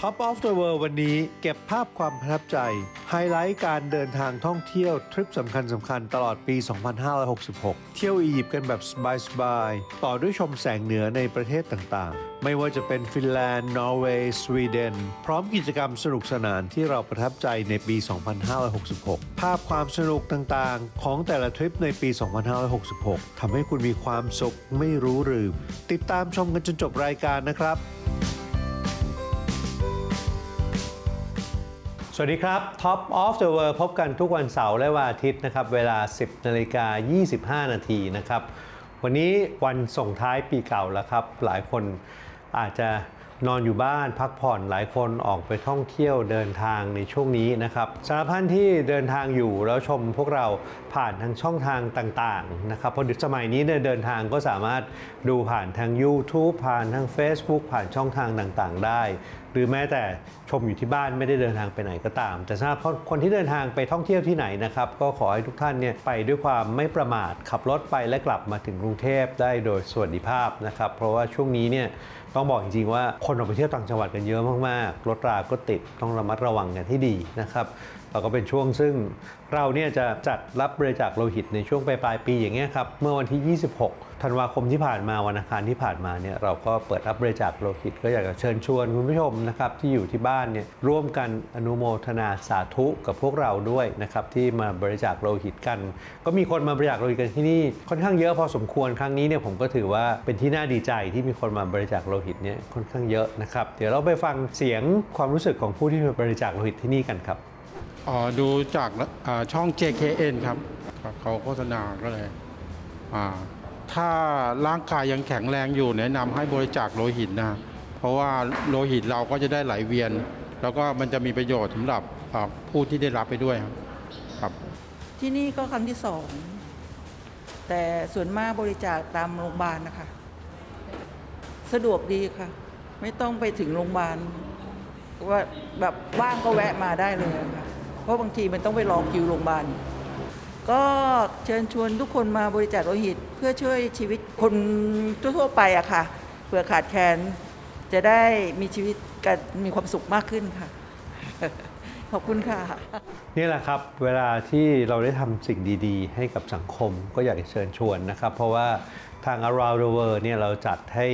Top of the World วันนี้เก็บภาพความประทับใจ ไฮไลท์การเดินทางท่องเที่ยวทริปสำคัญสำคัญตลอดปี 2566 เที่ยวอียิปต์กันแบบสบายๆ ต่อด้วยชมแสงเหนือในประเทศต่างๆ ไม่ว่าจะเป็นฟินแลนด์ นอร์เวย์ สวีเดน พร้อมกิจกรรมสนุกสนานที่เราประทับใจในปี 2566 ภาพความสนุกต่างๆ ของแต่ละทริปในปี 2566 ทำให้คุณมีความสุขไม่รู้ลืม ติดตามชมกันจนจบรายการนะครับ สวัสดีครับ Top of the World พบกันทุกวันเสาร์และวันอาทิตย์นะครับเวลา 10นาฬิกา25 นาทีนะครับ วันนี้วันส่งท้ายปีเก่าแล้วครับ หลายคนอาจจะ นอนอยู่บ้านพักผ่อนหลายคนออกไปท่องเที่ยวเดินทางในช่วงนี้นะครับสำหรับท่านที่เดินทางอยู่แล้วชมพวกเราผ่านทางช่องทางต่างๆนะครับเพราะสมัยนี้เนี่ยเดินทางก็สามารถดูผ่านทาง YouTube ผ่านทาง Facebook ผ่านช่องทางต่างๆ ได้ หรือแม้แต่ชมอยู่ที่บ้านไม่ได้เดินทางไปไหนก็ตาม แต่สำหรับคนที่เดินทางไปท่องเที่ยวที่ไหนนะครับก็ขอให้ทุกท่านเนี่ยไปด้วยความไม่ประมาทขับรถไปและกลับมาถึงกรุงเทพได้โดยสวัสดิภาพนะครับเพราะว่าช่วงนี้เนี่ย ต้องบอกจริงๆว่าคนออกไปเที่ยวต่างจังหวัดกันเยอะมากๆรถราก็ติดต้องระมัดระวังกันที่ดีนะครับ แล้วก็เป็นช่วงซึ่งเราเนี่ยจะจัดรับบริจาคโลหิตในช่วงปลายๆปีอย่างเงี้ยครับเมื่อวันที่ 26 ธันวาคมที่ผ่านมาวันอังคารที่ผ่านมาเนี่ยเราก็เปิดรับบริจาคโลหิต ก็อยากจะเชิญชวนคุณผู้ชมนะครับที่อยู่ที่บ้านเนี่ยร่วมกันอนุโมทนาสาธุกับพวกเราด้วยนะครับที่มาบริจาคโลหิตกัน ก็มีคนมาบริจาคโลหิตกันที่นี่ค่อนข้างเยอะพอสมควรครั้งนี้เนี่ยผมก็ถือว่าเป็นที่น่าดีใจที่มีคนมาบริจาคโลหิตเนี่ยค่อนข้างเยอะนะครับเดี๋ยวเราไปฟังเสียงความรู้สึกของผู้ที่มาบริจาคโลหิตที่นี่กันครับ อ๋อดูจากาช่อง JKN ครับ เขาโฆษณาก็เลยถ้าร่างกายยังแข็งแรงอยู่แนะนำให้บริจาคโลหิตนะ เพราะว่าโลหิตเราก็จะได้ไหลเวียน แล้วก็มันจะมีประโยชน์สำหรับผู้ที่ได้รับไปด้วยครับ ที่นี่ก็ครั้งที่สอง แต่ส่วนมากบริจาคตามโรงพยาบาลนะคะ สะดวกดีค่ะ ไม่ต้องไปถึงโรงพยาบาลว่าแบบว่างก็แวะมาได้เลยค่ะ เพราะบางทีมันต้องไปรอคิวโรงพยาบาลก็เชิญชวนทุกคนมาบริจาคโลหิต เพื่อช่วยชีวิตคนทั่วๆไปอะค่ะเผื่อขาดแคลนจะได้มีชีวิตกันมีความสุขมากขึ้นค่ะ ขอบคุณค่ะ นี่แหละครับเวลาที่เราได้ทำสิ่งดีๆ ให้กับสังคมก็อยากเชิญชวนนะครับ เพราะว่าทาง around the world เนี่ยเราจัดให้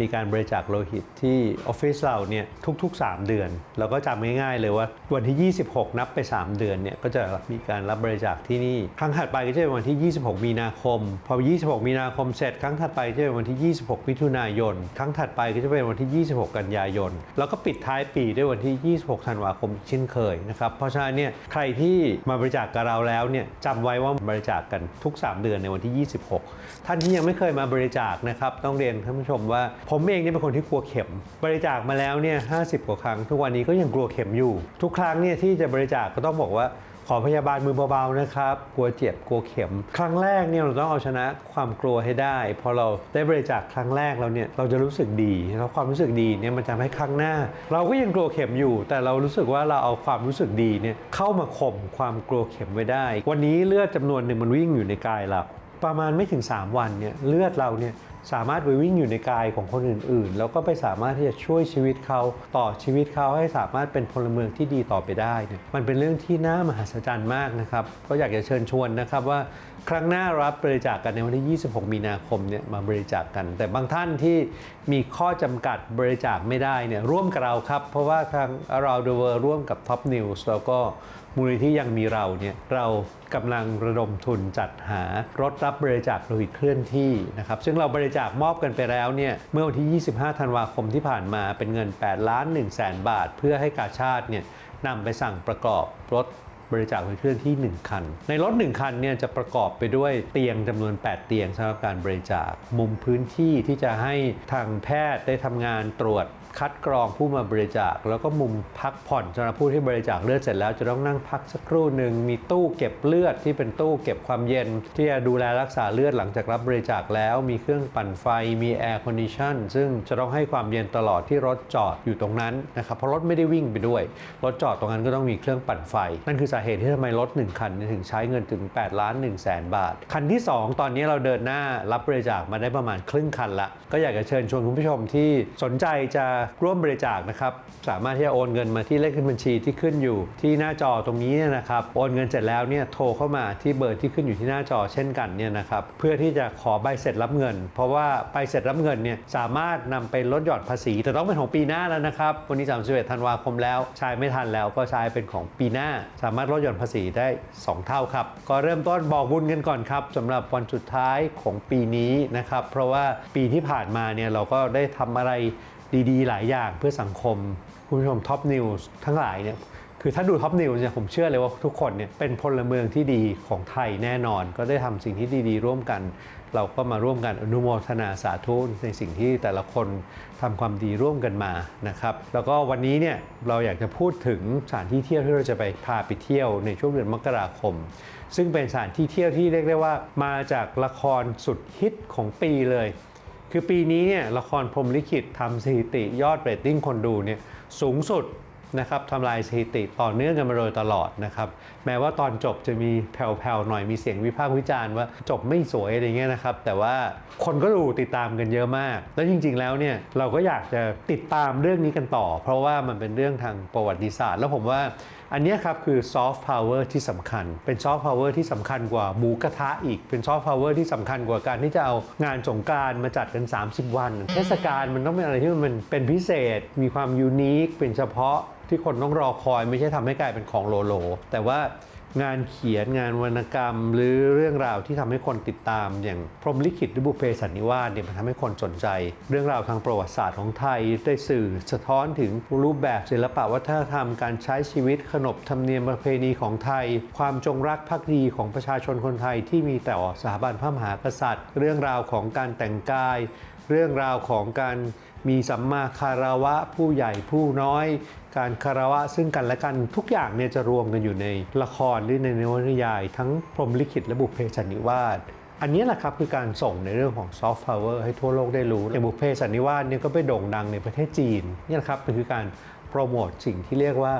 มีการบริจาคโลหิตที่ออฟฟิศเราเนี่ยทุก ๆ 3 เดือน เราก็จำง่ายๆเลยว่าวันที่ 26 นับไป 3 เดือนเนี่ยก็จะมีการรับบริจาคที่นี่ ครั้งถัดไปก็จะเป็นวันที่ 26 มีนาคม พอ 26 มีนาคมเสร็จ ครั้งถัดไปจะเป็นวันที่ 26 มิถุนายน ครั้งถัดไปก็จะเป็นวันที่ 26 กันยายน แล้วก็ปิดท้ายปีด้วยวันที่ 26 ธันวาคมเช่นเคยนะครับ เพราะฉะนั้นเนี่ยใครที่มาบริจาคกับเราแล้วเนี่ยจำไว้ว่าบริจาคกันทุก 3 เดือนในวันที่ 26 ท่านที่ยังไม่เคยมาบริจาคนะครับต้องเรียนท่านผู้ชมว่าผมเองเนี่ยเป็นคนที่กลัวเข็ม บริจาคมาแล้วเนี่ย50กว่าครั้ง ทุกวันนี้ก็ยังกลัวเข็มอยู่ ทุกครั้งเนี่ยที่จะบริจาคก็ต้องบอกว่าขอพยาบาลมือเบาๆนะครับ กลัวเจ็บ กลัวเข็ม ครั้งแรกเนี่ยเราต้องเอาชนะความกลัวให้ได้ พอเราได้บริจาคครั้งแรกแล้วเนี่ยเราจะรู้สึกดีแล้วความรู้สึกดีเนี่ยมันจะทำให้ครั้งหน้า เราก็ยังกลัวเข็มอยู่ แต่เรารู้สึกว่าเราเอาความรู้สึกดีเนี่ยเข้ามาข่มความกลัวเข็มไว้ได้ วันนี้เลือดจำนวนหนึ่งมันวิ่งอยู่ในกายเราประมาณไม่ถึง 3 วันเนี่ยเลือดเราเนี่ยสามารถไปวิ่งอยู่ในกายของคนอื่นๆ แล้วก็ไปสามารถที่จะช่วยชีวิตเขาต่อชีวิตเขาให้สามารถเป็นพลเมืองที่ดีต่อไปได้เนี่ยมันเป็นเรื่องที่น่ามหัศจรรย์มากนะครับก็อยากจะเชิญชวนนะครับว่าครั้งหน้ารับบริจาคกันในวันที่ 26 มีนาคมเนี่ยมาบริจาคกัน แต่บางท่านที่มีข้อจำกัดบริจาคไม่ได้เนี่ยร่วมกับเราครับ เพราะว่าทาง Around the World ร่วมกับ Top News แล้วก็มูลนิธิยังมีเราเนี่ยเรากำลังระดมทุนจัดหารถรับบริจาคโลหิตเคลื่อนที่นะครับซึ่งเราบริจาคมอบกันไปแล้วเนี่ยเมื่อวันที่ 25 ธันวาคมที่ผ่านมาเป็นเงิน 8 ล้าน1แสนบาท เพื่อให้กาชาติเนี่ยนำไปสั่งประกอบรถบริจาคไปเคลื่อนที่ 1 คัน ในรถ 1 คันเนี่ยจะประกอบไปด้วยเตียงจำนวน 8 เตียงสำหรับการบริจาค มุมพื้นที่ที่จะให้ทางแพทย์ได้ทำงานตรวจ คัดกรองผู้มาบริจาค แล้วก็มุมพักผ่อนสำหรับผู้ที่บริจาคเลือดเสร็จแล้วจะต้องนั่งพักสักครู่หนึ่งมีตู้เก็บเลือดที่เป็นตู้เก็บความเย็น ที่จะดูแลรักษาเลือดหลังจากรับบริจาคแล้ว มีเครื่องปั่นไฟมีแอร์คอนดิชันซึ่งจะต้องให้ความเย็นตลอดที่รถจอดอยู่ตรงนั้นนะครับเพราะรถไม่ได้วิ่งไปด้วย รถจอดตรงนั้นก็ต้องมีเครื่องปั่นไฟ นั่นคือสาเหตุที่ทำไมรถ 1 คันถึงใช้เงินถึง8ล้าน1แสนบาท คันที่ 2 ตอนนี้เราเดินหน้ารับบริจาคมาได้ประมาณครึ่งคันละก็อยากจะเชิญชวนคุณผู้ชมที่สนใจจะร่วมบริจาคนะครับ สามารถที่จะโอนเงินมาที่เลขบัญชีที่ขึ้นอยู่ที่หน้าจอตรงนี้เนี่ยนะครับ โอนเงินเสร็จแล้วเนี่ยโทรเข้ามาที่เบอร์ที่ขึ้นอยู่ที่หน้าจอเช่นกันเนี่ยนะครับ เพื่อที่จะขอใบเสร็จรับเงิน เพราะว่าใบเสร็จรับเงินเนี่ยสามารถนำไปลดหย่อนภาษี แต่ต้องเป็นของปีหน้าแล้วนะครับ วันนี้ 31 ธันวาคมแล้วใช้ไม่ทันแล้วก็ใช้เป็นของปีหน้า สามารถลดหย่อนภาษีได้ 2 เท่าครับ ก็เริ่มต้นบอกบุญกันก่อนครับสำหรับวันสุดท้ายของปีนี้นะครับ เพราะว่าปีที่ผ่านมาเนี่ยเราก็ได้ทำอะไร ดีๆ หลายอย่างเพื่อสังคม คุณผู้ชมท็อปนิวส์ทั้งหลายเนี่ยคือถ้าดูท็อปนิวส์เนี่ยผมเชื่อเลยว่าทุกคนเนี่ยเป็นพลเมืองที่ดีของไทยแน่นอน ก็ได้ทำสิ่งที่ดีๆ ร่วมกัน เราก็มาร่วมกันอนุโมทนาสาธุในสิ่งที่แต่ละคนทำความดีร่วมกันมานะครับแล้วก็วันนี้เนี่ยเราอยากจะพูดถึงสถานที่เที่ยวที่เราจะไปพาไปเที่ยวในช่วงเดือนมกราคม ซึ่งเป็นสถานที่เที่ยวที่เรียกได้ว่ามาจากละครสุดฮิตของปีเลย คือปีนี้เนี่ยละครพรมลิขิตทำสถิติยอดเรตติ้งคนดูเนี่ยสูงสุดนะครับทำลายสถิติต่อเนื่องกันมาโดยตลอดนะครับ แม้ว่าตอนจบจะมีแผ่วๆหน่อยมีเสียงวิพากษ์วิจารณ์ว่าจบไม่สวยอะไรเงี้ยนะครับ แต่ว่าคนก็ดูติดตามกันเยอะมาก แล้วจริง ๆ แล้วเนี่ยเราก็อยากจะติดตามเรื่องนี้กันต่อ เพราะว่ามันเป็นเรื่องทางประวัติศาสตร์ แล้วผมว่าอันนี้ครับคือซอฟต์พาวเวอร์ที่สำคัญ เป็นซอฟต์พาวเวอร์ที่สำคัญกว่าหมูกระทะอีก เป็นซอฟต์พาวเวอร์ที่สำคัญกว่าการที่จะเอางานสงการมาจัดกัน 30 วัน เทศกาลมันต้องเป็นอะไรที่มันเป็นพิเศษ มีความยูนิคเป็นเฉพาะ ที่คนต้องรอคอยไม่ใช่ทำให้กลายเป็นของโลโล แต่ว่างานเขียนงานวรรณกรรม หรือเรื่องราวที่ทำให้คนติดตาม อย่างพรมลิขิตหรือบุเพสันนิวาสเนี่ยมันทำให้คนสนใจ เรื่องราวทางประวัติศาสตร์ของไทยได้สื่อสะท้อนถึงรูปแบบศิลปะวัฒนธรรมการใช้ชีวิตขนบธรรมเนียมประเพณีของไทย ความจงรักภักดีของประชาชนคนไทยที่มีต่อสถาบันพระมหากษัตริย์ เรื่องราวของการแต่งกาย เรื่องราวของการ มีสัมมาคารวะผู้ใหญ่ผู้น้อย การคารวะซึ่งกันและกันทุกอย่างเนี่ยจะรวมกันอยู่ในละครหรือในนวนิยาย ทั้งพรมลิขิตและบุพเพสันนิวาสอันนี้แหละครับคือการส่งในเรื่องของซอฟต์พาวเวอร์ให้ทั่วโลกได้รู้อย่างบุพเพสันนิวาสเนี่ยก็ไปโด่งดังในประเทศจีนนี่แหละครับมันคือการโปรโมทสิ่งที่เรียกว่า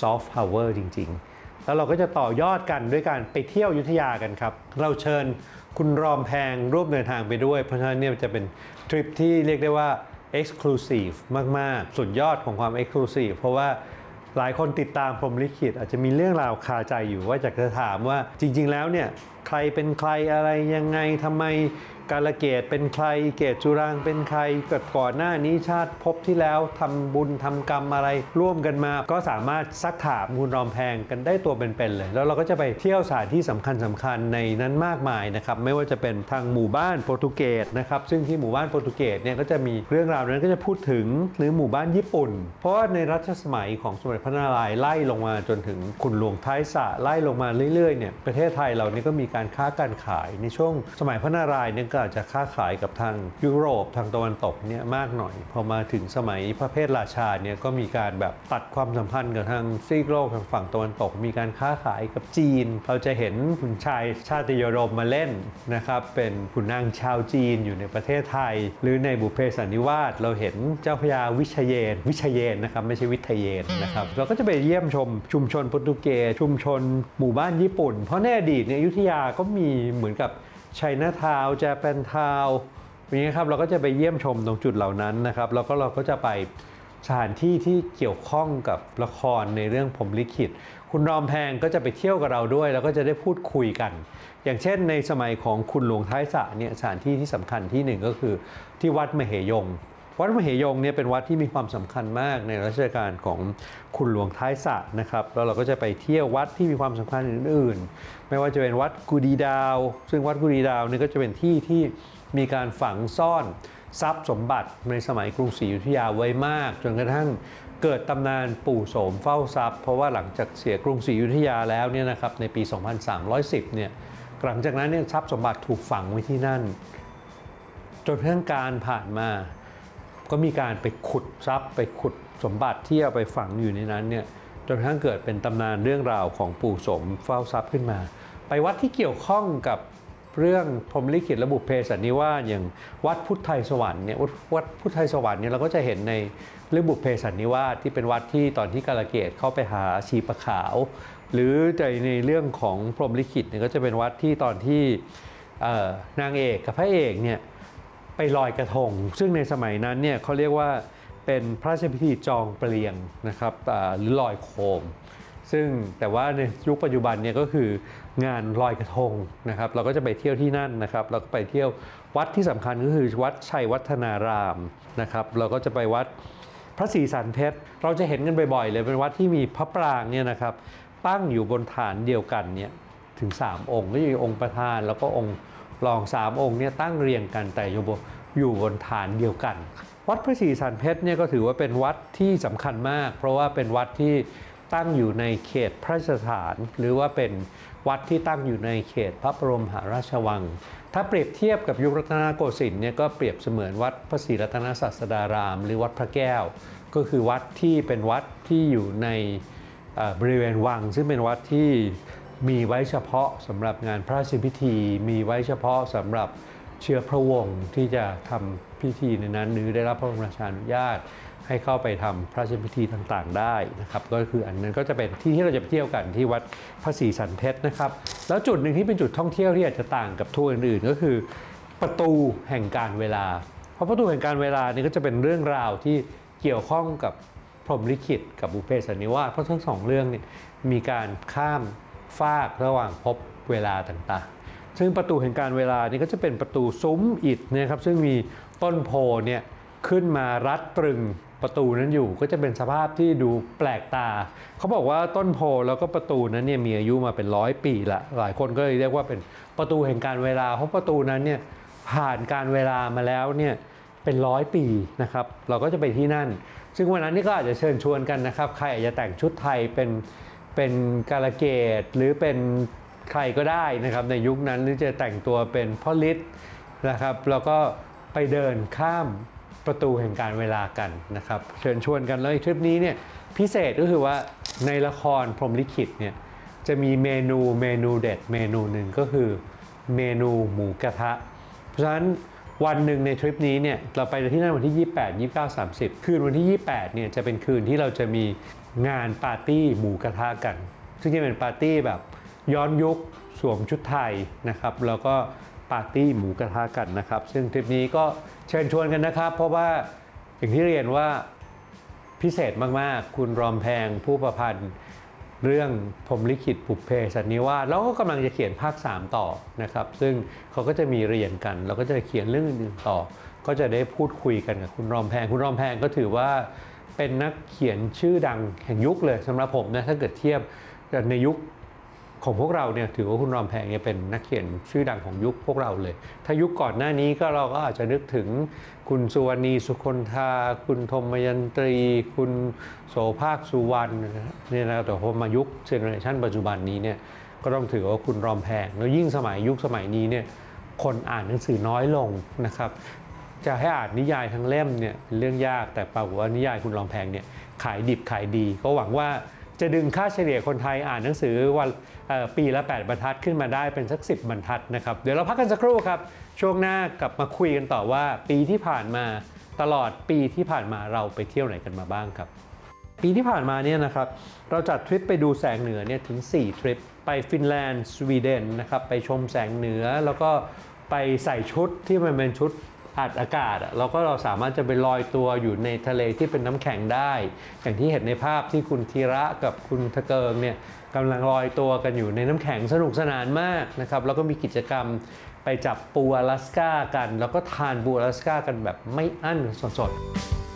ซอฟต์พาวเวอร์จริง ๆ แล้วเราก็จะต่อยอดกันด้วยการไปเที่ยวยุธยากันครับ เราเชิญคุณรอมแพงร่วมเดินทางไปด้วย เพราะฉะนั้นเนี่ยจะเป็นทริปที่เรียกได้ว่า Exclusive มาก ๆ สุดยอดของความ Exclusive เพราะว่าหลายคนติดตามพรมลิขิตอาจจะมีเรื่องราวคาใจอยู่ว่าจะถามว่าจริง ๆ แล้วเนี่ยใครเป็นใครอะไรยังไงทำไม กาลเกตเป็นใครเกตจุรางเป็นใครเกิดก่อนหน้านี้ชาติภพที่แล้วทำบุญทำกรรมอะไรร่วมกันมา ก็สามารถซักถามคุณรอมแพงกันได้ตัวเป็นๆเลย แล้วเราก็จะไปเที่ยวสถานที่สำคัญสคัญๆในนั้นมากมายนะครับไม่ว่าจะเป็นทางหมู่บ้านโปรตุเกสนะครับซึ่งที่หมู่บ้านโปรตุเกสเนี่ยก็จะมีเรื่องราวนั้นก็จะพูดถึงหรือหมู่บ้านญี่ปุ่น เพราะว่าในรัชสมัยของสมเด็จพระนารายณ์ไล่ลงมาจนถึงคุณหลวงท้ายสะไล่ลงมาเรื่อยๆเนี่ยประเทศไทยเรานี่ก็มีการค้าการขายในช่วงสมัยพระนารายณ์เนี่ยก็อาจจะค้าขายกับทางยุโรปทางตะวันตกเนี่ยมากหน่อย พอมาถึงสมัยพระเพทราชาเนี่ยก็มีการแบบตัดความสัมพันธ์กับทางซีกโลกทางฝั่งตะวันตก มีการค้าขายกับจีน เราจะเห็นคุณชายชาติยโรมมาเล่นนะครับเป็นขุนนางชาวจีนอยู่ในประเทศไทย หรือในบุพเพสันนิวาสเราเห็นเจ้าพระยาวิชยเยน วิชยเยนนะครับไม่ใช่วิทยเยนนะครับเราก็จะไปเยี่ยมชมชุมชนโปรตุเกสชุมชนหมู่บ้านญี่ปุ่น เพราะในอดีตเนี่ยอยุธยาก็มีเหมือนกับ ชัยนาทาวจะเป็นทาวน์อย่างนี้ครับเราก็จะไปเยี่ยมชมตรงจุดเหล่านั้นนะครับแล้วก็เราก็จะไปสถานที่ที่เกี่ยวข้องกับละครในเรื่องผมลิขิต คุณรอมแพงก็จะไปเที่ยวกับเราด้วย แล้วก็จะได้พูดคุยกัน อย่างเช่นในสมัยของคุณหลวงท้ายสะเนี่ยสถานที่ที่สำคัญที่หนึ่งก็คือที่วัดมเหยง วัดมเหยงเนี่ยเป็นวัดที่มีความสำคัญมากในรัชกาลของคุณหลวงท้ายสะนะครับ แล้วเราก็จะไปเที่ยววัดที่มีความสำคัญอื่น ๆ ไม่ว่าจะเป็นวัดกุดีดาว ซึ่งวัดกุดีดาวนี่ก็จะเป็นที่ที่มีการฝังซ่อนทรัพย์สมบัติในสมัยกรุงศรีอยุธยาไว้มาก จนกระทั่งเกิดตำนานปู่โสมเฝ้าทรัพย์ เพราะว่าหลังจากเสียกรุงศรีอยุธยาแล้วเนี่ยนะครับในปี 2310 เนี่ยหลังจากนั้นเนี่ยทรัพย์สมบัติถูกฝังไว้ที่นั่น จนกระทั่งการผ่านมา ก็มีการไปขุดทรัพย์ ไปขุดสมบัติที่เอาไปฝังอยู่ในนั้นเนี่ยจนกระทั่งเกิดเป็นตำนานเรื่องราวของปู่สมเฝ้าทรัพย์ขึ้นมา ไปวัดที่เกี่ยวข้องกับเรื่องพรหมลิขิตและบุพเพสันนิวาสอย่างวัดพุทธไทยสวรรค์เนี่ยวัดพุทธไทยสวรรค์เนี่ยเราก็จะเห็นในเรื่องบุพเพสันนิวาสที่เป็นวัดที่ตอนที่กาลเกตเข้าไปหาชีปะขาว หรือในในเรื่องของพรหมลิขิตเนี่ยก็จะเป็นวัดที่ตอนที่นางเอกกับพระเอกเนี่ย ไปลอยกระทง ซึ่งในสมัยนั้นเนี่ยเขาเรียกว่าเป็นพระราชพิธีจองเปลียงนะครับหรือลอยโคม ซึ่งแต่ว่าในยุคปัจจุบันเนี่ยก็คืองานลอยกระทงนะครับ เราก็จะไปเที่ยวที่นั่นนะครับ เราก็ไปเที่ยววัดที่สำคัญก็คือวัดชัยวัฒนารามนะครับ เราก็จะไปวัดพระศรีสันเพชร เราจะเห็นกันบ่อยๆเลยเป็นวัดที่มีพระปรางเนี่ยนะครับตั้งอยู่บนฐานเดียวกันเนี่ยถึง 3 องค์ก็จะมีองค์ประธานแล้วก็องค์ รองสามองค์เนี่ยตั้งเรียงกันแต่อยู่บนอยู่บนฐานเดียวกัน วัดพระศรีสันเพชรเนี่ยก็ถือว่าเป็นวัดที่สำคัญมาก เพราะว่าเป็นวัดที่ตั้งอยู่ในเขตพระราชฐาน หรือว่าเป็นวัดที่ตั้งอยู่ในเขตพระบรมหาราชวัง ถ้าเปรียบเทียบกับยุครัตนโกสินทร์เนี่ยก็เปรียบเสมือนวัดพระศรีรัตนศาสดาราม หรือวัดพระแก้ว ก็คือวัดที่เป็นวัดที่อยู่ในบริเวณวัง ซึ่งเป็นวัดที่ มีไว้เฉพาะสำหรับงานพระราชพิธี มีไว้เฉพาะสำหรับเชื้อพระวงศ์ที่จะทำพิธีในนั้นหรือได้รับพระบรมราชานุญาต ให้เข้าไปทำพระราชพิธีต่างๆ ได้นะครับ ก็คืออันนั้นก็จะเป็นที่ที่เราจะไปเที่ยวกันที่วัดพระศรีสันเพชรนะครับ แล้วจุดหนึ่งที่เป็นจุดท่องเที่ยวที่อาจจะต่างกับทัวร์อื่นๆ ก็คือประตูแห่งการเวลา เพราะประตูแห่งการเวลานี่ก็จะเป็นเรื่องราวที่เกี่ยวข้องกับพรหมลิขิตกับบุเพสันนิวาสเพราะทั้งสองเรื่องเนี่ยมีการข้าม ฟากระหว่างภพเวลาต่างๆ ซึ่งประตูแห่งการเวลานี่ก็จะเป็นประตูซุ้มอิฐนะครับซึ่งมีต้นโพเนี่ยขึ้นมารัดตรึงประตูนั้นอยู่ก็จะเป็นสภาพที่ดูแปลกตา เขาบอกว่าต้นโพแล้วก็ประตูนั้นเนี่ยมีอายุมาเป็นร้อยปีละหลายคนก็เลยเรียกว่าเป็นประตูแห่งการเวลา เพราะประตูนั้นเนี่ยผ่านการเวลามาแล้วเนี่ยเป็นร้อยปีนะครับเราก็จะไปที่นั่น ซึ่งวันนั้นนี่ก็อาจจะเชิญชวนกันนะครับ ใครอาจจะแต่งชุดไทยเป็น เป็นกาลเกตหรือเป็นใครก็ได้นะครับในยุคนั้นหรือจะแต่งตัวเป็นพ่อฤทธิ์นะครับแล้วก็ไปเดินข้ามประตูแห่งการเวลากันนะครับ เชิญชวนกันเลยทริปนี้เนี่ยพิเศษก็คือว่าในละครพรหมลิขิตเนี่ยจะมีเมนูเมนูเด็ดเมนูหนึ่งก็คือเมนูหมูกระทะ เพราะฉะนั้นวันหนึ่งในทริปนี้เนี่ยเราไปที่นั่นวันที่ 28 29 30 คืนวันที่ 28เนี่ยจะเป็นคืนที่เราจะมี งานปาร์ตี้หมูกระทะกัน ซึ่งจะเป็นปาร์ตี้แบบย้อนยุคสวมชุดไทยนะครับ แล้วก็ปาร์ตี้หมูกระทะกันนะครับ ซึ่งทริปนี้ก็เชิญชวนกันนะครับ เพราะว่าอย่างที่เรียนว่าพิเศษมากๆ คุณรอมแพงผู้ประพันธ์เรื่องผมลิขิตปุพเพสันนิวาสแล้วก็กำลังจะเขียนภาค 3 ต่อนะครับ ซึ่งเขาก็จะมีเรียนกัน แล้วก็จะเขียนเรื่องอื่นๆต่อ ก็จะได้พูดคุยกันกับคุณรอมแพง คุณรอมแพงก็ถือว่า เป็นนักเขียนชื่อดังแห่งยุคเลยสำหรับผมนะถ้าเกิดเทียบในยุคของพวกเราเนี่ยถือว่าคุณรอมแพงเนี่ยเป็นนักเขียนชื่อดังของยุคพวกเราเลย ถ้ายุคก่อนหน้านี้ก็เราก็อาจจะนึกถึงคุณสุวรรณีสุคนธา คุณธมยันตรี คุณโสภาคสุวรรณเนี่ยนะแต่พอมายุคเจเนอเรชันปัจจุบันนี้เนี่ยก็ต้องถือว่าคุณรอมแพง แล้วยิ่งสมัยยุคสมัยนี้เนี่ยคนอ่านหนังสือน้อยลงนะครับ จะให้อ่านนิยายทั้งเล่มเนี่ยเป็นเรื่องยากแต่ปรากฏว่านิยายคุณรองแพงเนี่ยขายดิบขายดี ก็หวังว่าจะดึงค่าเฉลี่ยคนไทยอ่านหนังสือวันปีละ 8 บรรทัดขึ้นมาได้เป็นสัก 10 บรรทัดนะครับเดี๋ยวเราพักกันสักครู่ครับ ช่วงหน้ากลับมาคุยกันต่อว่าปีที่ผ่านมาตลอดปีที่ผ่านมาเราไปเที่ยวไหนกันมาบ้างครับ ปีที่ผ่านมาเนี่ยนะครับเราจัดทริปไปดูแสงเหนือเนี่ยถึง 4 ทริป ไปฟินแลนด์สวีเดนนะครับไปชมแสงเหนือแล้วก็ไปใส่ชุดที่มันเป็นชุด อัดอากาศ เราก็เราสามารถจะไปลอยตัวอยู่ในทะเลที่เป็นน้ำแข็งได้ อย่างที่เห็นในภาพที่คุณธีระกับคุณทะเกิงเนี่ยกำลังลอยตัวกันอยู่ในน้ำแข็งสนุกสนานมากนะครับแล้วก็มีกิจกรรมไปจับปูอลาสก้ากัน แล้วก็ทานปูอลาสก้ากันแบบไม่อั้นสดๆ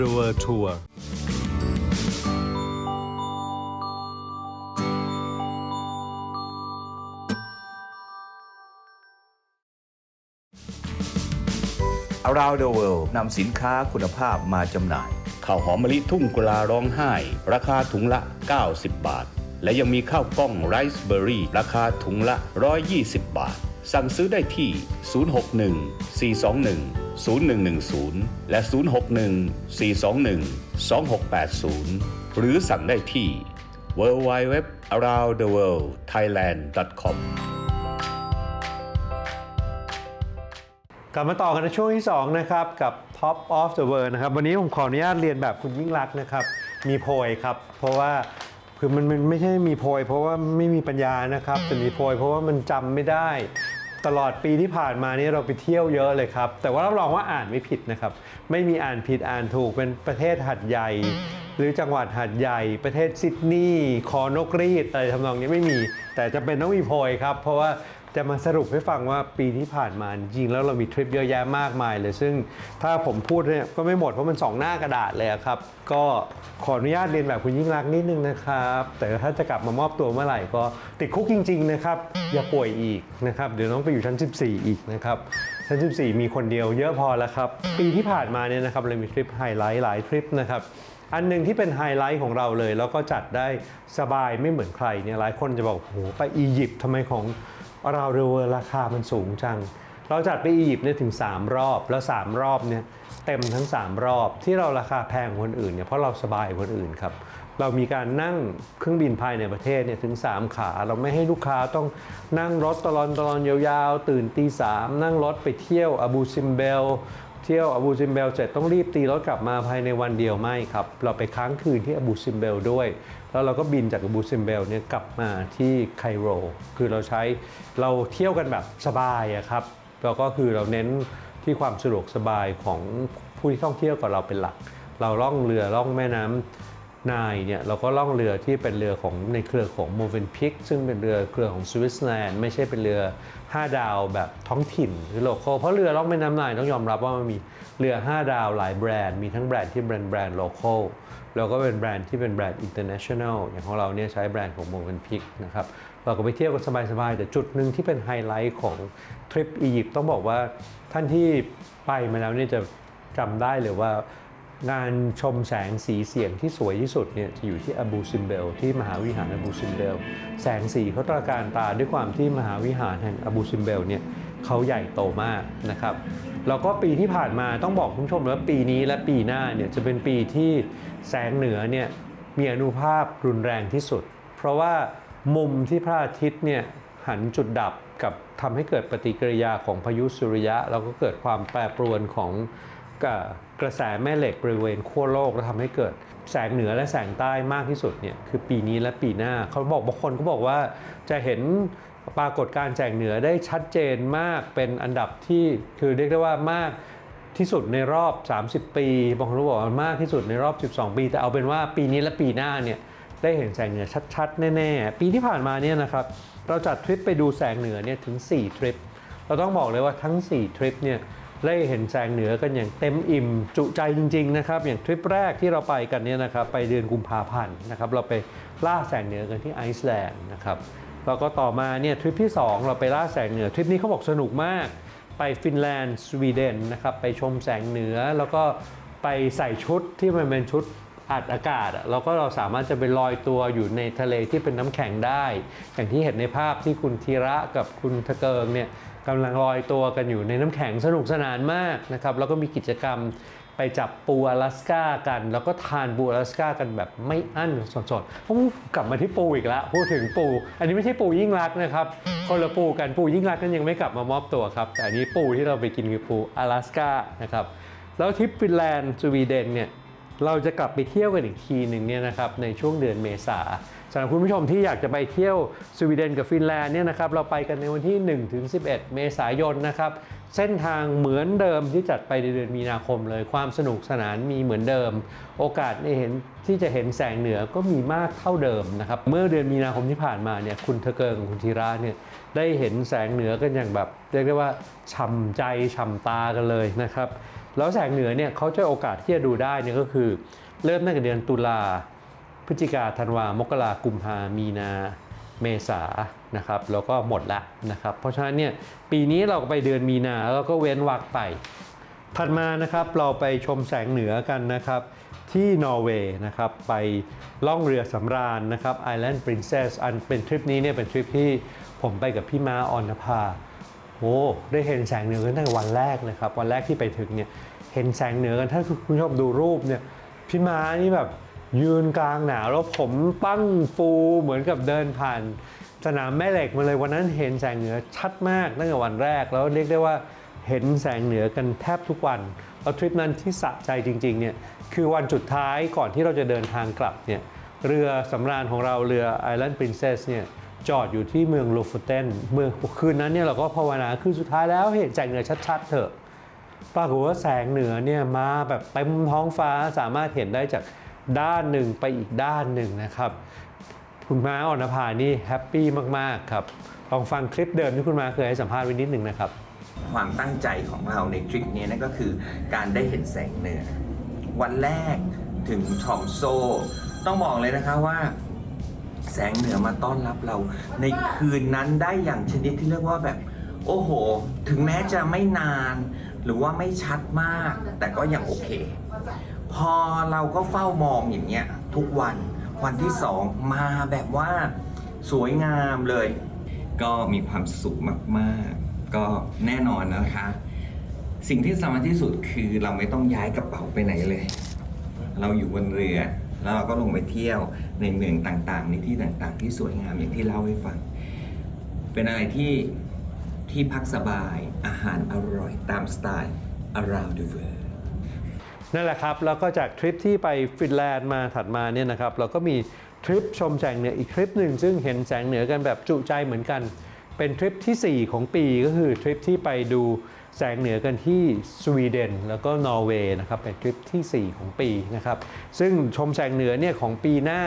the world tour อ r o u n d the World นำสินค้าคุณภาพมาจำหน่าย ข้าวหอมมะลิทุ่งกุลาร้องไห้ ราคาถุงละ 90 บาท และยังมีข้าวกล้องไรซ์เบอร์รี่ ราคาถุงละ 120 บาท สั่งซื้อได้ที่ 061 421 0110 และ 061 421 2680 หรือสั่งได้ที่ www.aroundtheworldthailand.com กลับมาต่อกันในช่วงที่ 2 นะครับ กับ Top of the World นะครับ วันนี้ผมขออนุญาตเรียนแบบคุณยิ่งรักนะครับ มีโพยครับ เพราะว่าคือมันมันไม่ใช่มีโพย เพราะว่าไม่มีปัญญานะครับแต่มีโพยเพราะว่ามันจำไม่ได้ ตลอดปีที่ผ่านมานี่เราไปเที่ยวเยอะเลยครับ แต่ว่ารับรองว่าอ่านไม่ผิดนะครับ ไม่มีอ่านผิดอ่านถูกเป็นประเทศหัดใหญ่ หรือจังหวัดหัดใหญ่ ประเทศซิดนีย์คอนกรีดอะไรทำนองนี้ไม่มี แต่จะเป็นต้องมีโพยครับ เพราะว่า จะมาสรุปให้ฟังว่าปีที่ผ่านมาจริงแล้วเรามีทริปเยอะแยะมากมายเลย ซึ่งถ้าผมพูดเนี่ยก็ไม่หมดเพราะมันสองหน้ากระดาษเลยครับ ก็ขออนุญาตเรียนแบบคุณยิ่งรักษณ์นิดนึงนะครับ แต่ถ้าจะกลับมามอบตัวเมื่อไหร่ก็ติดคุกจริง ๆ นะครับ อย่าป่วยอีกนะครับเดี๋ยวน้องไปอยู่ชั้น 14 อีกนะครับชั้น 14 มีคนเดียวเยอะพอแล้วครับ ปีที่ผ่านมาเนี่ยนะครับเรามีทริปไฮไลท์หลายทริปนะครับอันหนึ่งที่เป็นไฮไลท์ของเราเลย แล้วก็จัดได้สบายไม่เหมือนใครเนี่ยหลายคนจะบอกโอ้โหไปอียิปต์ทำไมของ เราเรเวอร์ราคามันสูงจัง เราจัดไปอียิปต์เนี่ยถึง 3 รอบ แล้ว 3 รอบเนี่ยเต็มทั้ง 3 รอบที่เราราคาแพงคนอื่นเนี่ยเพราะเราสบายคนอื่นครับ เรามีการนั่งเครื่องบินภายในประเทศเนี่ยถึง 3 ขา เราไม่ให้ลูกค้าต้องนั่งรถตลอนตลอนยาวๆ ตื่นตีสามนั่งรถไปเที่ยวอบูซิมเบลเที่ยวอบูซิมเบลเสร็จต้องรีบตีรถกลับมาภายในวันเดียวไม่ครับ เราไปค้างคืนที่อบูซิมเบลด้วย แล้วเราก็บินจากอบูซิมเบลเนี่ยกลับมาที่ไคโร คือเราใช้เราเที่ยวกันแบบสบายอะครับแล้วก็คือเราเน้นที่ความสะดวกสบายของผู้ที่ท่องเที่ยวกับเราเป็นหลัก เราล่องเรือล่องแม่น้ำ นายเนี่ยเราก็ล่องเรือที่เป็นเรือของในเครือของโมเวนพิกซึ่งเป็นเรือเครือของสวิตเซอร์แลนด์ไม่ใช่เป็นเรือ 5 ดาวแบบท้องถิ่นหรือโลคอลเพราะเรือล่องแม่น้ำนายต้องยอมรับว่ามันมีเรือ 5 ดาวหลายแบรนด์ มีทั้งแบรนด์ที่เป็นแบรนด์โลคอลแล้วก็เป็นแบรนด์ที่เป็นแบรนด์อินเตอร์เนชั่นแนลอย่างของเราเนี่ยใช้แบรนด์ของโมเวนพิกนะครับเราก็ไปเที่ยวกันสบายๆแต่จุดหนึ่งที่เป็นไฮไลท์ของทริปอียิปต์ต้องบอกว่าท่านที่ไปมาแล้วเนี่ยจะจำได้เลยว่า งานชมแสงสีเสียงที่สวยที่สุดเนี่ยจะอยู่ที่อบูซิมเบลที่มหาวิหารอบูซิมเบลแสงสีเขาตระการตาด้วยความที่มหาวิหารแห่งอบูซิมเบลเนี่ยเขาใหญ่โตมากนะครับแล้วก็ปีที่ผ่านมาต้องบอกคุณผู้ชมว่าปีนี้และปีหน้าเนี่ยจะเป็นปีที่แสงเหนือเนี่ยมีอนุภาพรุนแรงที่สุด เพราะว่ามุมที่พระอาทิตย์เนี่ยหันจุดดับกับทำให้เกิดปฏิกิริยาของพายุสุริยะ แล้วก็เกิดความแปรปรวนของ กับกระแสแม่เหล็กบริเวณขั้วโลกแล้วทำให้เกิดแสงเหนือและแสงใต้มากที่สุดเนี่ยคือปีนี้และปีหน้าเขาบอกบางคนก็บอกว่าจะเห็นปรากฏการแสงเหนือได้ชัดเจนมากเป็นอันดับที่คือเรียกได้ว่ามากที่สุดในรอบ 30 ปีบางคนก็บอกว่ามากที่สุดในรอบ 12 ปี แต่เอาเป็นว่าปีนี้และปีหน้าเนี่ยได้เห็นแสงเหนือชัดๆ แน่ๆ ปีที่ผ่านมาเนี่ยนะครับเราจัดทริปไปดูแสงเหนือเนี่ยถึง 4 ทริป เราต้องบอกเลยว่าทั้ง 4 ทริปเนี่ย ได้เห็นแสงเหนือกันอย่างเต็มอิ่ม จุใจจริง ๆ นะครับ อย่างทริปแรกที่เราไปกันเนี่ยนะครับ ไปเดือนกุมภาพันธ์นะครับ เราไปล่าแสงเหนือกันที่ไอซ์แลนด์นะครับแล้วก็ต่อมาเนี่ยทริปที่ 2 เราไปล่าแสงเหนือทริปนี้เขาบอกสนุกมาก ไปฟินแลนด์สวีเดนนะครับไปชมแสงเหนือแล้วก็ไปใส่ชุดที่มันเป็นชุดอัดอากาศอะแล้วก็เราสามารถจะไปลอยตัวอยู่ในทะเลที่เป็นน้ำแข็งได้ อย่างที่เห็นในภาพที่คุณธีระกับคุณทะเกิงเนี่ย กำลังลอยตัวกันอยู่ในน้ำแข็งสนุกสนานมากนะครับแล้วก็มีกิจกรรมไปจับปูอลาสก้ากัน แล้วก็ทานปูอลาสก้ากันแบบไม่อั้นสดๆผมกลับมาที่ปูอีกแล้วพูดถึงปู อันนี้ไม่ใช่ปูยิ่งรักษณ์นะครับคนละปูกันปูยิ่งรักษณ์นั้นยังไม่กลับมามอบตัวครับ แต่อันนี้ปูที่เราไปกินคือปูอลาสก้านะครับแล้วทริปฟินแลนด์สวีเดนเนี่ย เราจะกลับไปเที่ยวกันอีกทีหนึ่งเนี่ยนะครับในช่วงเดือนเมษาสำหรับคุณผู้ชมที่อยากจะไปเที่ยวสวีเดนกับฟินแลนด์เนี่ยนะครับเราไปกันในวันที่1ถึง11 เมษายนนะครับเส้นทางเหมือนเดิมที่จัดไปในเดือนมีนาคมเลยความสนุกสนานมีเหมือนเดิม โอกาสได้เห็นที่จะเห็นแสงเหนือก็มีมากเท่าเดิมนะครับเมื่อเดือนมีนาคมที่ผ่านมาเนี่ยคุณเทเกิงคุณธีระเนี่ยได้เห็นแสงเหนือกันอย่างแบบเรียกได้ว่าฉ่ำใจฉ่ำตากันเลยนะครับ แล้วแสงเหนือเนี่ยเขาจะโอกาสที่จะดูได้เนี่ยก็คือ เริ่มตั้งแต่เดือนตุลาพฤศจิกาธันวามกรากุมภามีนาเมษานะครับแล้วก็หมดละนะครับ เพราะฉะนั้นเนี่ยปีนี้เราก็ไปเดือนมีนาแล้วก็เว้นวักไป ถัดมานะครับเราไปชมแสงเหนือกันนะครับ ที่นอร์เวย์นะครับไปล่องเรือสำราญนะครับ Island Princess อันเป็นทริปนี้เนี่ยเป็นทริปที่ผมไปกับพี่มาออนภา โอ้ได้เห็นแสงเหนือกันตั้งแต่วันแรกเลยครับ วันแรกที่ไปถึงเนี่ยเห็นแสงเหนือกันถ้าคุณผู้ชมดูรูปเนี่ยพี่ม้านี่แบบยืนกลางหนาวแล้วผมปั้งฟูเหมือนกับเดินผ่านสนามแม่เหล็กมาเลยวันนั้นเห็นแสงเหนือชัดมากตั้งแต่วันแรก แล้วเรียกได้ว่าเห็นแสงเหนือกันแทบทุกวันแล้วทริปนั้นที่สะใจจริงๆเนี่ยคือวันสุดท้ายก่อนที่เราจะเดินทางกลับเนี่ยเรือสำราญของเราเรือ Island Princess เนี่ย จอดอยู่ที่เมืองโลฟูเทนเมืองคืนนั้นเนี่ยเราก็ภาวนาคือสุดท้ายแล้วเห็นแสงเหนือชัดๆเถอะปรากฏว่าแสงเหนือเนี่ยมาแบบเต็มท้องฟ้าสามารถเห็นได้จากด้านหนึ่งไปอีกด้านหนึ่งนะครับ คุณม้าออนภานี่แฮปปี้มากๆครับลองฟังคลิปเดิมที่คุณมาเคยให้สัมภาษณ์ไว้นิดหนึ่งนะครับ ความตั้งใจของเราในทริปนี้นั่นก็คือการได้เห็นแสงเหนือ วันแรกถึงทอมโซ ต้องบอกเลยนะคะว่า แสงเหนือมาต้อนรับเรา ในคืนนั้นได้อย่างชนิดที่เรียกว่าแบบ โอ้โห ถึงแม้จะไม่นาน หรือว่าไม่ชัดมาก แต่ก็ยังโอเค พอเราก็เฝ้ามองอย่างเงี้ยทุกวันวันที่สองมาแบบว่าสวยงามเลย ก็มีความสุขมากๆ ก็แน่นอนนะคะ สิ่งที่สำคัญที่สุดคือเราไม่ต้องย้ายกระเป๋าไปไหนเลย เราอยู่บนเรือ แล้วเราก็ลงไปเที่ยวในเมืองต่างๆ ในที่ต่างๆ ที่สวยงามอย่างที่เล่าให้ฟัง เป็นอะไรที่ที่พักสบายอาหารอร่อยตามสไตล์ around the world นั่นแหละครับ แล้วก็จากทริปที่ไปฟินแลนด์มาถัดมาเนี่ยนะครับ เราก็มีทริปชมแสงเหนืออีกทริปหนึ่ง ซึ่งเห็นแสงเหนือกันแบบจุใจเหมือนกัน เป็นทริปทีสี่4 ของปีก็คือทริปที่ไปดู แสงเหนือกันที่สวีเดนแล้วก็นอร์เวย์นะครับเป็นทริปทีสี่ 4 ของปีนะครับซึ่งชมแสงเหนือเนี่ยของปีหน้า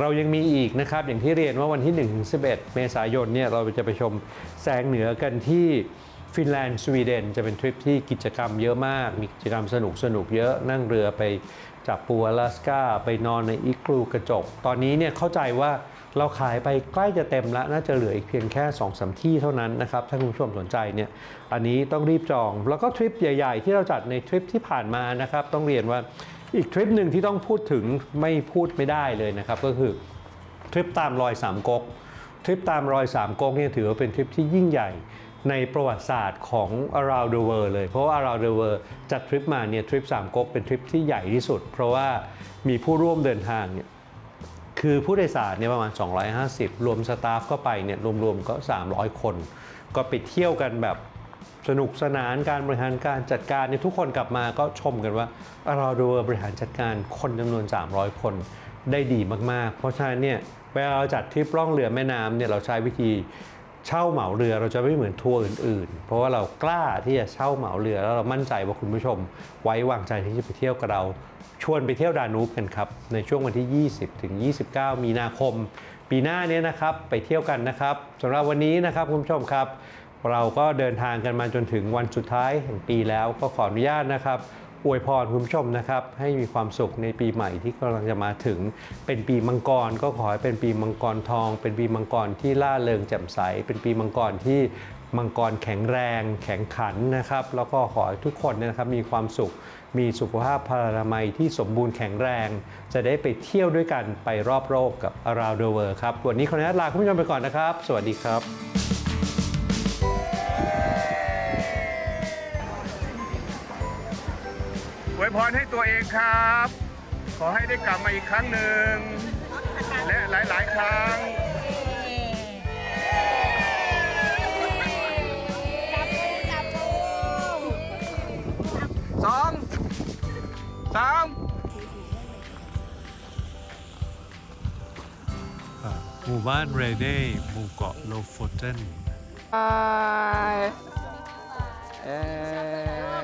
เรายังมีอีกนะครับ อย่างที่เรียนว่าวันที่1ถึง11 เมษายนเนี่ยเราจะไปชมแสงเหนือกันที่ฟินแลนด์สวีเดนจะเป็นทริปที่กิจกรรมเยอะมาก มีกิจกรรมสนุกสนุกเยอะนั่งเรือไปจับปูอลาสกาไปนอนในอีกลูกระจก ตอนนี้เนี่ยเข้าใจว่า เราขายไปใกล้จะเต็มแล้ว น่าจะเหลืออีกเพียงแค่2อสาที่เท่านั้นนะครับ ถ้าคุณผู้ชมสนใจเนี่ยอันนี้ต้องรีบจอง แล้วก็ทริปใหญ่ๆ ที่เราจัดในทริปที่ผ่านมานะครับ ต้องเรียนว่าอีกทริปหนึ่งที่ต้องพูดถึงไม่พูดไม่ได้เลยนะครับ ก็คือทริปตามรอยสามก๊กทริปตามรอยสามก๊กเนี่ยถือว่าเป็นทริปที่ยิ่งใหญ่ในประวัติศาสตร์ของ around the world เลย เพราะว่า around the world จัดทริปมาเนี่ยทริปสามก๊กเป็นทริปที่ใหญ่ที่สุด เพราะว่ามีผู้ร่วมเดินทางเนี่ย คือผู้โดยสารเนี่ยประมาณ 250 รวมสตาฟก็ไปเนี่ยรวมๆก็ 300 คน ก็ไปเที่ยวกันแบบสนุกสนานการบริหารการจัดการเนี่ยทุกคนกลับมาก็ชมกันว่าเราดูบริหารจัดการคนจำนวน 300 คนได้ดีมากๆ เพราะฉะนั้นเนี่ยเวลาเราจัดทริปล่องเรือแม่น้ำเนี่ยเราใช้วิธี เช่าเหมาเรือเราจะไม่เหมือนทัวร์อื่น ๆ เพราะว่าเรากล้าที่จะเช่าเหมาเรือ แล้วเรามั่นใจว่าคุณผู้ชม ไว้วางใจที่จะไปเที่ยวกับเราชวนไปเที่ยวดานูบกันครับ ในช่วงวันที่ 20 ถึง 29 มีนาคม ปีหน้าเนี้นะครับไปเที่ยวกันนะครับสำหรับวันนี้นะครับคุณผู้ชมครับ เราก็เดินทางกันมาจนถึงวันสุดท้ายแห่งปีแล้วก็ขออนุญาตนะครับ อวยพรคุณผู้ชมนะครับ ให้มีความสุขในปีใหม่ที่กำลังจะมาถึง เป็นปีมังกรก็ขอให้เป็นปีมังกรทอง เป็นปีมังกรที่ล่าเริงแจ่มใส เป็นปีมังกรที่มังกรแข็งแรง แข็งขันนะครับ แล้วก็ขอให้ทุกคนนยนะครับมีความสุข มีสุขภาพพลานามัยที่สมบูรณ์แข็งแรง จะได้ไปเที่ยวด้วยกันไปรอบโลกกับ Around the World ครับ วันนี้ขออนุญาตลาคุณผู้ชมไปก่อนนะครับ สวัสดีครับ เองครับ ขอให้ได้กลับมาอีกครั้งหนึ่ง และหลาย ๆ ครั้ง สองสามหมู่บ้านเรเดหมู่เกาะโลโฟเทน เอ่อ